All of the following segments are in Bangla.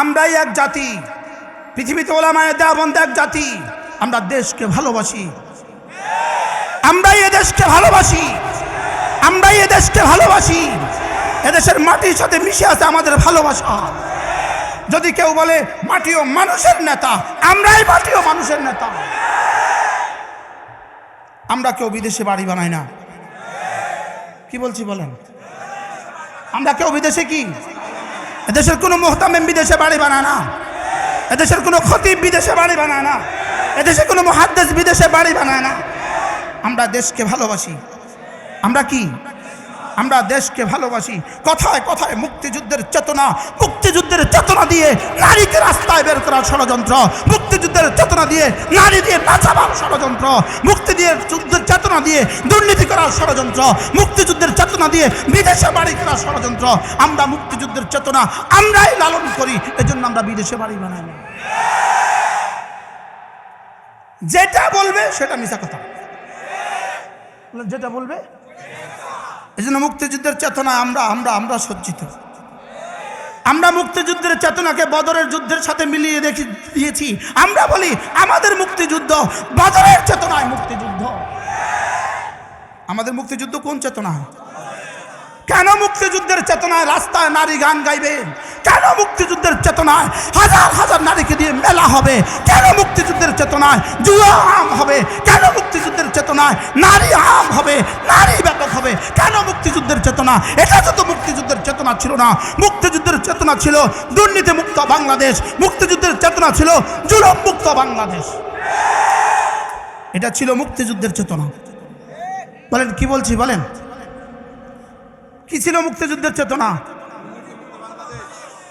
আমরাই এক জাতি। পৃথিবীতে ওলামায় দেওয়াবন্ধ এক জাতি। আমরা দেশকে ভালোবাসি। আমরাই এ দেশকে ভালোবাসি। আমরাই এ দেশকে ভালোবাসি। এদেশের মাটির সাথে মিশে আছে আমাদের ভালোবাসা। যদি কেউ বলে, মাটিও মানুষের নেতা, আমরাই মাটিও মানুষের নেতা। আমরা কেউ বিদেশে বাড়ি বানাই না। কি বলছি বলেন? আমরা কেউ বিদেশে কি? এদেশের কোনো মোহতামেম বিদেশে বাড়ি বানায় না। এদেশের কোনো খতিব বিদেশে বাড়ি বানায় না। এদেশে কোনো মহাদ্দেশ বিদেশে বাড়ি বানায় না। আমরা দেশকে ভালোবাসি। আমরা কি? আমরা দেশকে ভালোবাসি কথায় কথায় মুক্তিযুদ্ধের চেতনা মুক্তিযুদ্ধের চেতনা দিয়ে নারীকে রাস্তায় বের করার ষড়যন্ত্র, মুক্তিযুদ্ধের চেতনা দিয়ে নারী দিয়ে নাচাবার ষড়যন্ত্র, মুক্তি দিয়ে যুদ্ধের চেতনা দিয়ে দুর্নীতি করার ষড়যন্ত্র, মুক্তিযুদ্ধের চেতনা দিয়ে বিদেশে বাড়ি করার ষড়যন্ত্র, আমরা মুক্তিযুদ্ধের চেতনা আমরাই লালন করি, এজন্য আমরা বিদেশে বাড়ি বানাই না। যেটা বলবে সেটা মিশা কথা যেটা বলবে এই জন্য মুক্তিযুদ্ধের চেতনা আমরা আমরা আমরা সজ্জিত। আমরা মুক্তিযুদ্ধের চেতনাকে বদরের যুদ্ধের সাথে মিলিয়ে দেখি, দিয়েছি। আমরা বলি, আমাদের মুক্তিযুদ্ধ বদরের চেতনায় মুক্তিযুদ্ধ। আমাদের মুক্তিযুদ্ধ কোন চেতনা? কেন মুক্তিযুদ্ধের চেতনায় রাস্তায় নারী গান গাইবেন কেন মুক্তিযুদ্ধের চেতনায় হাজার হাজার নারীকে মেলা হবে? কেন মুক্তিযুদ্ধের চেতনায় জুয়া আম হবে? কেন মুক্তিযুদ্ধের চেতনায় নারী আম হবে? নারী ব্যাপক হবে। কেন মুক্তিযুদ্ধের চেতনা? এটা তো মুক্তিযুদ্ধের চেতনা ছিল না। মুক্তিযুদ্ধের চেতনা ছিল দুর্নীতি মুক্ত বাংলাদেশ। মুক্তিযুদ্ধের চেতনা ছিল জুলম মুক্ত বাংলাদেশ। এটা ছিল মুক্তিযুদ্ধের চেতনা। বলেন, কি বলছি? বলেন। কি ছিল মুক্তিযুদ্ধের চেতনা?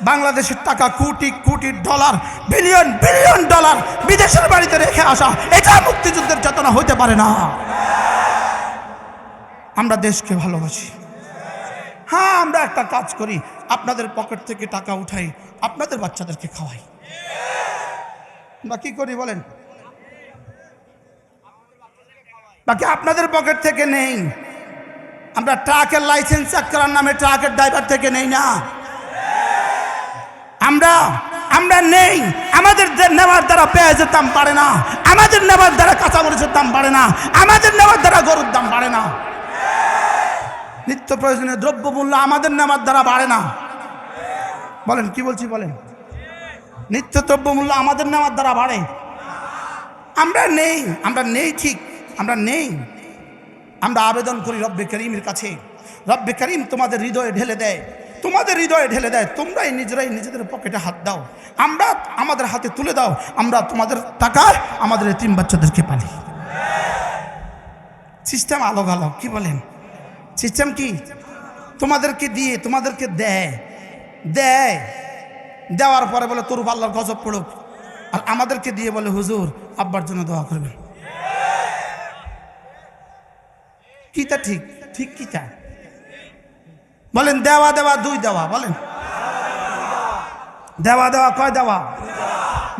বাংলাদেশের টাকা crore crore dollar, billion billion dollar বিদেশের বাড়িতে রেখে আসা, এটা মুক্তিযুদ্ধের চেতনা হইতে পারে না। আমরা দেশকে ভালোবাসি। হ্যাঁ আমরা একটা কাজ করি, আপনাদের পকেট থেকে টাকা উঠাই, আপনাদের বাচ্চাদেরকে খাওয়াই। আমরা কি করি বলেন? বাকি আপনাদের পকেট থেকে নেই। আমরা ট্রাকের লাইসেন্স চেক করার নামে ট্রাকের ড্রাইভার থেকে নেই না। আমরা আমরা নেই। আমাদের নেওয়ার দ্বারা পেঁয়াজের দাম বাড়ে না। আমাদের নেওয়ার দ্বারা কাঁচামরিচের দাম বাড়ে না। আমাদের নেওয়ার দ্বারা গরুর দাম বাড়ে না। নিত্য প্রয়োজনীয় দ্রব্যমূল্য আমাদের নেওয়ার দ্বারা বাড়ে না। বলেন, কি বলছি বলেন? নিত্য দ্রব্যমূল্য আমাদের নেওয়ার দ্বারা বাড়ে। আমরা নেই আমরা নেই ঠিক, আমরা নেই। আমরা আবেদন করি রব্বে করিমের কাছে। রব্বে করিম তোমাদের হৃদয়ে ঢেলে দেয়। তোমাদের হৃদয়ে ঢেলে দেয়, তোমরাই নিজেরাই নিজেদের পকেটে হাত দাও। আমরা আমাদের হাতে তুলে দাও, আমরা তোমাদের টাকায় আমাদের তিন বাচ্চাদেরকে পালি। সিস্টেম আলোক আলোক কি বলেন? সিস্টেম কি? তোমাদেরকে দিয়ে, তোমাদেরকে দেয় দেয়। দেওয়ার পরে বলে, তোর আল্লাহর গজব পড়ুক। আর আমাদেরকে দিয়ে বলে, হুজুর, আব্বার জন্য দোয়া করবেন। কিটা ঠিক? ঠিক কিটা বলেন, দেওয়া দেওয়া, দুই দেওয়া, বলেন। দেওয়া দেওয়া, কয় দেওয়া?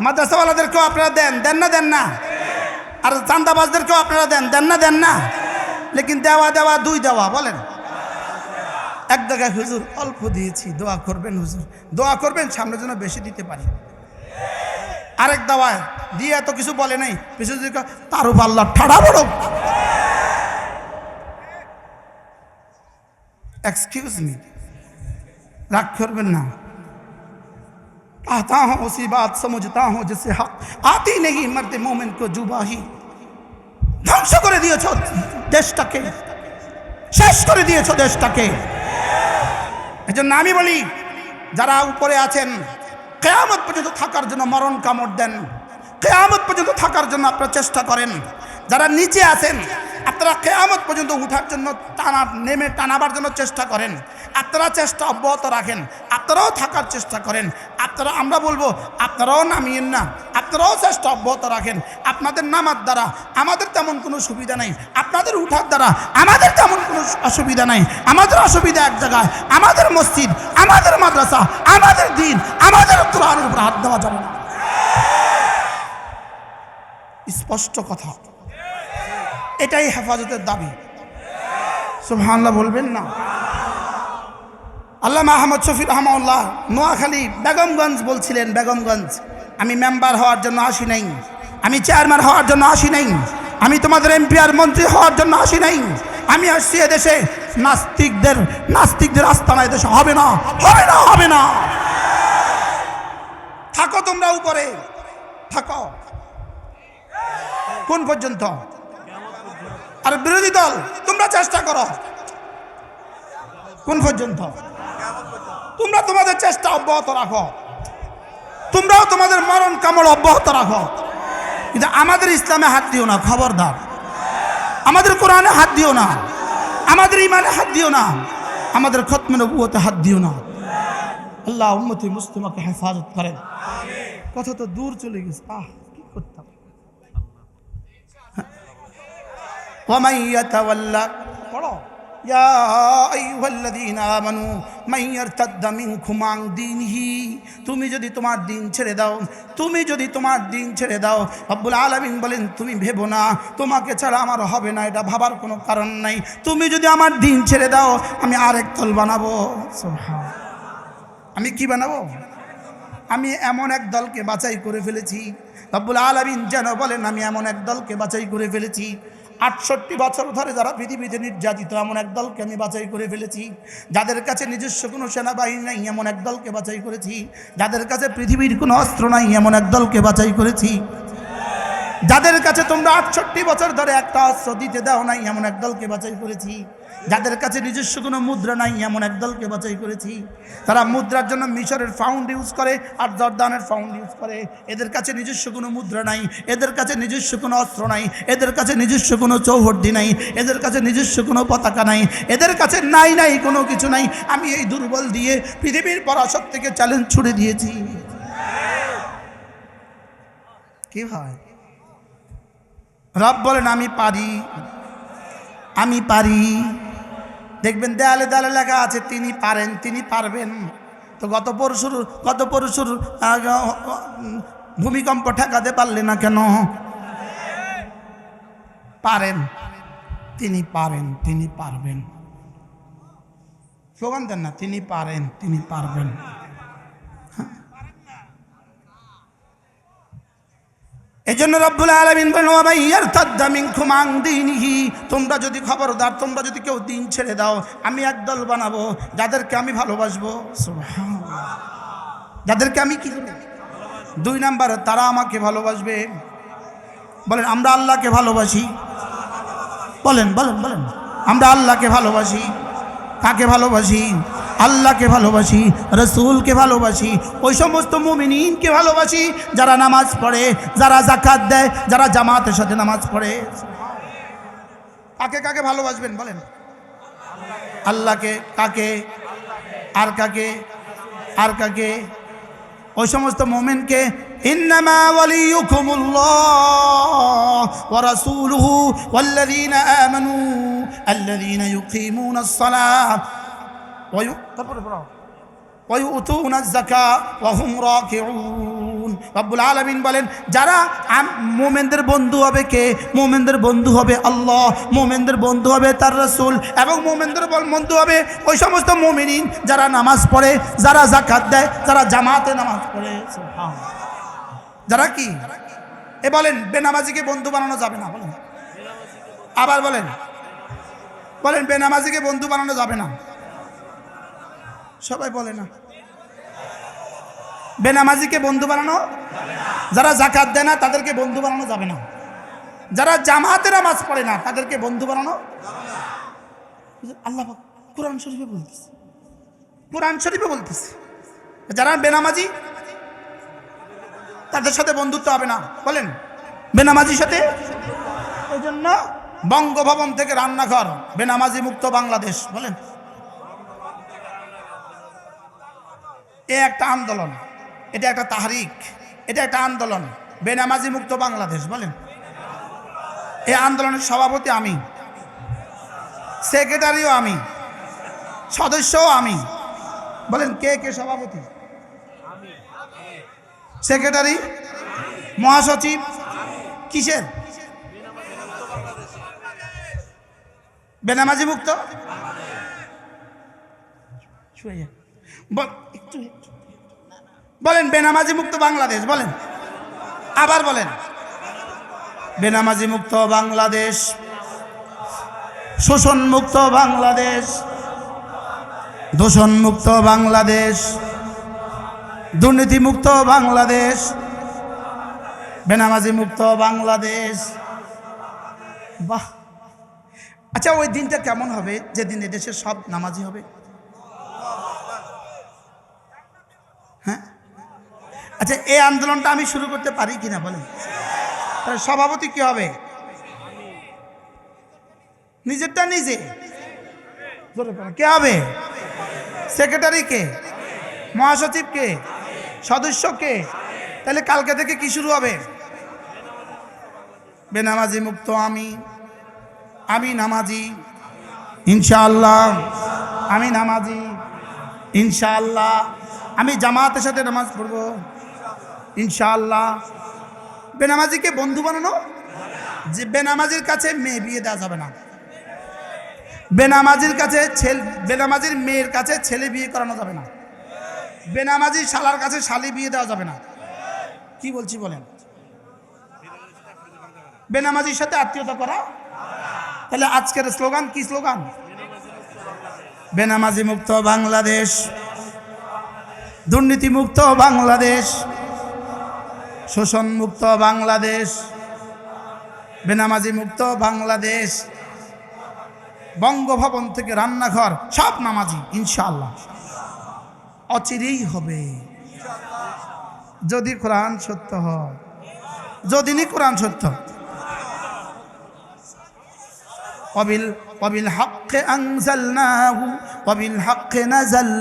মাদ্রাসাওয়ালাদেরকেও আপনারা দেন দেন না দেন না? আর চান্দাবাজদেরকেও আপনারা দেন দেন না দেন না? লেকিন দেওয়া দেওয়া, দুই দেওয়া, বলেন। এক জায়গায় হুজুর, অল্প দিয়েছি, দোয়া করবেন হুজুর। দোয়া করবেন, সামনে যেন বেশি দিতে পারি। আরেক দাওয়ায়, দিয়ে এত কিছু বলে নাই। পিছনে দিকে, তারও পাল্লা ঠাড়া বড়। এক্সকিউজ মি রাগ করবেন না आता हूँ उसी बात, समझता हूँ जिसे हक। आती नहीं मर्द मोमिन জুবাহি ধ্বংস করে দিয়েছ দেশটাকে শেষ করে দিয়েছ দেশটাকে এজন্য আমি বলি যারা উপরে আছেন কেয়ামত পর্যন্ত থাকার জন্য মরণ কামড় দেন কেয়ামত পর্যন্ত থাকার জন্য আপনারা চেষ্টা করেন যারা নিচে আছেন আপনারা কেয়ামত পর্যন্ত উঠার জন্য টানা, নেমে টানাবার জন্য চেষ্টা করেন। আপনারা চেষ্টা অব্যাহত রাখেন। আপনারাও থাকার চেষ্টা করেন। আপনারা আমরা বলব আপনারাও নামিয়েন না। আপনারাও চেষ্টা অব্যাহত রাখেন। আপনাদের নামার দ্বারা আমাদের তেমন কোনো সুবিধা নেই। আপনাদের উঠার দ্বারা আমাদের তেমন কোনো অসুবিধা নাই। আমাদের অসুবিধা এক জায়গায়, আমাদের মসজিদ, আমাদের মাদ্রাসা, আমাদের দিন, আমাদের কোরআনের উপর হাত দেওয়া যাবে না। স্পষ্ট কথা। এটাই হেফাজতের দাবি। সুবহানাল্লাহ বলবেন না। আল্লাহ আহমদ শফি রহমাউল্লাহ নোয়াখালী বেগমগঞ্জ বলছিলেন, বেগমগঞ্জ, আমি মেম্বার হওয়ার জন্য আসি নাই। আমি চেয়ারম্যান হওয়ার জন্য আসি নাই। আমি তোমাদের এমপি আর মন্ত্রী হওয়ার জন্য আসি নাই। আমি আসছি এদেশে। নাস্তিকদের নাস্তিকদের আস্তানা এদেশে হবে না হবে না হবে না। থাকো তোমরা উপরে। থাকো। কোন পর্যন্ত? আর বিরোধী দল, তোমরা চেষ্টা করো। কোন পর্যন্ত? তোমরা তোমাদের চেষ্টা অব্যাহত রাখো। তোমরাও তোমাদের মরণ কামড় অব্যাহত রাখো। কিন্তু আমাদের ইসলামে হাত দিও না, খবরদার। আমাদের কোরআনে হাত দিও না। আমাদের ইমানে হাত দিও না। আমাদের খতমে নবুয়তে হাত দিও না। আল্লাহ উম্মতি মুসলিমাকে হেফাজত করেন। কথা তো দূর চলে গেছে। আহ কি করতাম ومن يتولى পড়ো يا أيها الذين آمنوا من يرتد منكم عن دينه তুমি যদি তোমার দিন ছেড়ে দাও তুমি যদি তোমার দিন ছেড়ে দাও আব্বুল আলামিন বলেন তুমি ভেবো না তোমাকে ছাড়া আমার হবে না এটা ভাবার কোনো কারণ নাই তুমি যদি আমার দিন ছেড়ে দাও আমি আরেক দল বানাবো সুবহান। আমি কি বানাবো আমি এমন এক দলকে বাছাই করে ফেলেছি রব্বুল আলমিন যেন বলেন আমি এমন এক দলকে বাছাই করে ফেলেছি আটষট্টি বছর ধরে যারা পৃথিবীতে নির্যাতিত, এমন এক দলকে আমি বাছাই করে ফেলেছি, যাদের কাছে নিজস্ব কোনো সেনাবাহিনী নাই, এমন এক দলকে বাছাই করেছি, যাদের কাছে পৃথিবীর কোনো অস্ত্র নাই, এমন এক দলকে বাছাই করেছি। যাদের কাছে তোমরা আটষট্টি বছর ধরে একটা অস্ত্র দিতে দাও নাই, এমন এক দলকে বাছাই করেছি। যাদের কাছে নিজস্ব কোনো মুদ্রা নাই, এমন এক দলকে বাছাই করেছি। তারা মুদ্রার জন্য মিশরের ফাউন্ড ইউজ করে আর জর্দানের ফাউন্ড ইউজ করে। এদের কাছে নিজস্ব কোনো মুদ্রা নাই, এদের কাছে নিজস্ব কোনো অস্ত্র নাই, এদের কাছে নিজস্ব কোনো চৌহদ্দি নাই, এদের কাছে নিজস্ব কোনো পতাকা নাই, এদের কাছে নাই নাই কোনো কিছু নাই। আমি এই দুর্বল দিয়ে পৃথিবীর পরাশক থেকে চ্যালেঞ্জ ছুড়ে দিয়েছি। কি হয়? রব বলেন, আমি পারি। আমি পারি। দেখবেন দেয়ালে দেয়ালে লেখা আছে, তিনি পারেন, তিনি পারবেন। তো গত পরশুর গত পরশুর ভূমিকম্প ঠেকাতে পারলে না কেন? পারেন, তিনি পারেন, তিনি পারবেন। স্লোগান দেন না, তিনি পারেন, তিনি পারবেন। এই জন্য রব্বুল আলমিন বলেন "ওয়া মান দীনিহি", তোমরা যদি খবরদার তোমরা যদি কেউ দিন ছেড়ে দাও আমি একদল বানাবো যাদেরকে আমি ভালোবাসবো। যাদেরকে আমি কি দুই নাম্বার তারা আমাকে ভালোবাসবে। বলেন আমরা আল্লাহকে ভালোবাসি। বলেন বলেন বলেন আমরা আল্লাহকে ভালোবাসি। কাকে ভালোবাসি? আল্লাহকে ভালোবাসি, রসুলকে ভালোবাসি, ওই সমস্ত মুমিনিনকে ভালোবাসি, যারা নামাজ পড়ে, যারা জাকাত দেয়, যারা জামাতের সাথে নামাজ পড়ে। কাকে কাকে ভালোবাসবেন বলেন? আল্লাহকে, কাকে? আর কাকে? আর কাকে? ওই সমস্ত মোমেনকে, ইন্নামা আল্লাযীনা ইউকিমুনাস সালাত ওয়া ইউ তারপরে পড়াও ويؤتون الزكاة وهم راكعون রব্বুল আলামিন বলেন যারা আম- মোমেনদের বন্ধু হবে কে মোমেনদের বন্ধু হবে আল্লাহ মোমেনদের বন্ধু হবে তার রসুল এবং মোমেনদের বল- বন্ধু হবে ওই সমস্ত মোমিনিন যারা নামাজ পড়ে যারা জাকাত দেয় যারা জামাতে নামাজ পড়ে সুবহানাল্লাহ। যারা কি এ বলেন বেনামাজিকে বন্ধু বানানো যাবে না বলেন আবার বলেন বলেন, বেনামাজিকে বন্ধু বানানো যাবে না। সবাই বলে না। বেনামাজিকে বন্ধু বানানো যারা জাকাত দেয় না, তাদেরকে বন্ধু বানানো যাবে না। যারা জামাতে নামাজ পড়ে না, তাদেরকে বন্ধু বানানো আল্লাহ কোরআন শরীফে বলতেছে। কোরআন শরীফে বলতেছে, যারা বেনামাজি, তাদের সাথে বন্ধুত্ব হবে না। বলেন, বেনামাজির সাথে? এই জন্য বঙ্গভবন থেকে রান্নাঘর, বেনামাজি মুক্ত বাংলাদেশ, বলেন। এ একটা আন্দোলন, এটা একটা তাহারিক, এটা একটা আন্দোলন, বেনামাজি মুক্ত বাংলাদেশ, বলেন। এই আন্দোলনের সভাপতি আমি, সেক্রেটারিও আমি, সদস্যও আমি, বলেন, কে কে সভাপতি? সেক্রেটারি, মহাসচিব, কিসের? বেনামাজি মুক্ত। বলেন বেনামাজি মুক্ত বাংলাদেশ, বলেন। আবার বলেন। বেনামাজি মুক্ত বাংলাদেশ শোষণ মুক্ত বাংলাদেশ দূষণ মুক্ত বাংলাদেশ দুর্নীতি মুক্ত বাংলাদেশ বেনামাজি মুক্ত বাংলাদেশ। বাহ! আচ্ছা ওই দিনটা কেমন হবে? যেদিন এদেশের সব নামাজি হবে। হ্যাঁ? আচ্ছা এই আন্দোলনটা আমি শুরু করতে পারি কিনা বলেন? তাহলে সভাপতি কি হবে? নিজেরটা নিজে। কে হবে? সেক্রেটারি কে? মহাসচিব কে? সদস্য কে? তাহলে কালকে থেকে কি শুরু হবে? বেনামাজি মুক্ত আমি আমি নামাজি। ইনশাআল্লাহ। আমি নামাজি। ইনশাআল্লাহ। আমি জামাতের সাথে নামাজ পড়ব। ইনশাআল্লাহ। বেনামাজিকে বন্ধু বানানো? যে বেনামাজির কাছে মেয়ে বিয়ে দেওয়া যাবে না। বেনামাজির কাছে ছেলে বেনামাজির মেয়ের কাছে ছেলে বিয়ে করানো যাবে না। বেনামাজির শালার কাছে শালি বিয়ে দেওয়া যাবে না। কি বলছি বলেন? বেনামাজির সাথে আত্মীয়তা করা? তাহলে আজকের স্লোগান কি স্লোগান? বেনামাজি মুক্ত বাংলাদেশ। দুর্নীতি মুক্ত বাংলাদেশ। শোষণ মুক্ত বাংলাদেশ। বেনামাজি মুক্ত বাংলাদেশ। বঙ্গভবন থেকে রান্নাঘর, সব নামাজি, ইনশাআল্লাহ। অচিরেই হবে। যদি কোরআন সত্য হয়, যদি নি কোরআন সত্য وبال وبالحق أنزلناه وبالحق نزل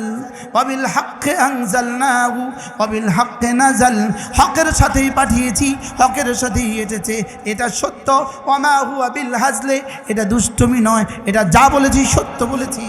وبالحق أنزلناه وبالحق نزل হকের সাথেই পাঠিয়েছি হকের সাথেই এসেছে এটা সত্য ওমা হুয়া বিল হাজলে এটা দুষ্টমি নয় এটা যা বলেছি সত্য বলেছি